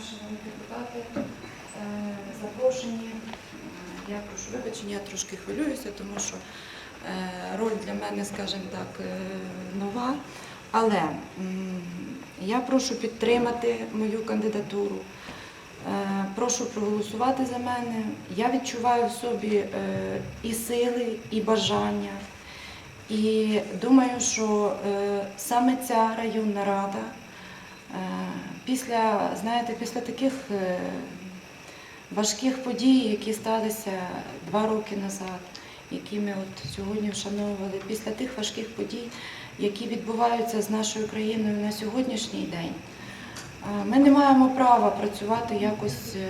шановні депутати, е, запрошені. Я прошу вибачення, я трошки хвилююся, тому що е, роль для мене, скажімо так, е, нова. Але я прошу підтримати мою кандидатуру. Прошу проголосувати за мене. Я відчуваю в собі і сили, і бажання. І думаю, що саме ця районна рада після, знаєте, після таких е, важких подій, які сталися два роки назад, які ми от сьогодні вшановували, після тих важких подій, які відбуваються з нашою країною на сьогоднішній день. е, Ми не маємо права працювати якось е,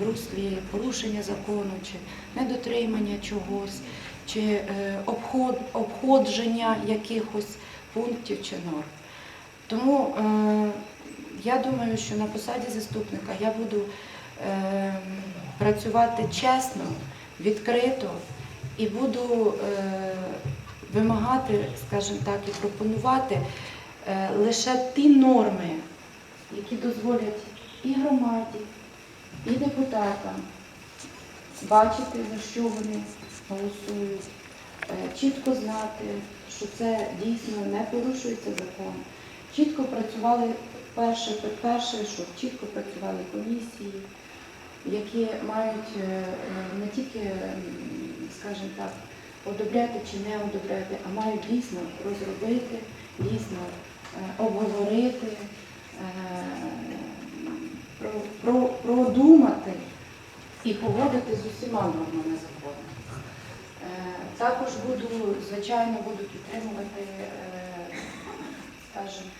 в руслі порушення закону чи недотримання чогось, чи е, обход, обходження якихось пунктів чи норм. Тому е, я думаю, що на посаді заступника я буду е, працювати чесно, відкрито і буду е, вимагати, скажімо так, і пропонувати лише ті норми, які дозволять і громаді, і депутатам бачити, за що вони голосують, чітко знати, що це дійсно не порушується закон. Чітко працювали перше, перше, щоб чітко працювали комісії, які мають е, не тільки, скажімо так, одобряти чи не одобряти, а мають дійсно розробити, дійсно е, обговорити, е, про- про- продумати і погодити з усіма нормами закону. Також буду, звичайно, буду підтримувати, скажімо,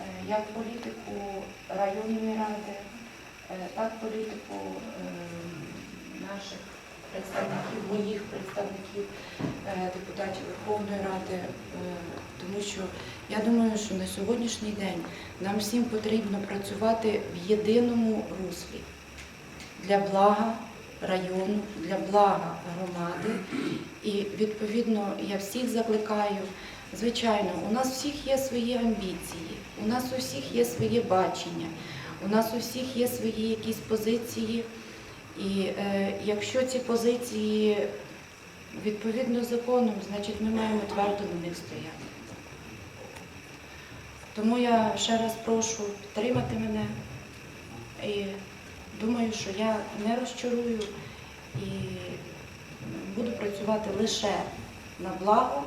е, як політику районної ради, е, так політику е, наших представників, моїх представників, депутатів Верховної Ради, тому що я думаю, що на сьогоднішній день нам всім потрібно працювати в єдиному руслі для блага району, для блага громади. І відповідно я всіх закликаю. Звичайно, у нас всіх є свої амбіції, у нас у всіх є своє бачення, у нас у всіх є свої якісь позиції. І е, якщо ці позиції відповідно законом, значить ми маємо твердо на них стояти. Тому я ще раз прошу підтримати мене і думаю, що я не розчарую і буду працювати лише на благо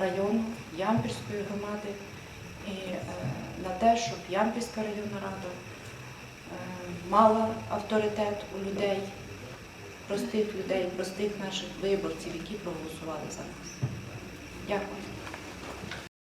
району Ямпільської громади і е, на те, щоб Ямпільська районна рада е, мала авторитет у людей, простих людей, простих наших виборців, які проголосували за нас. Дякую.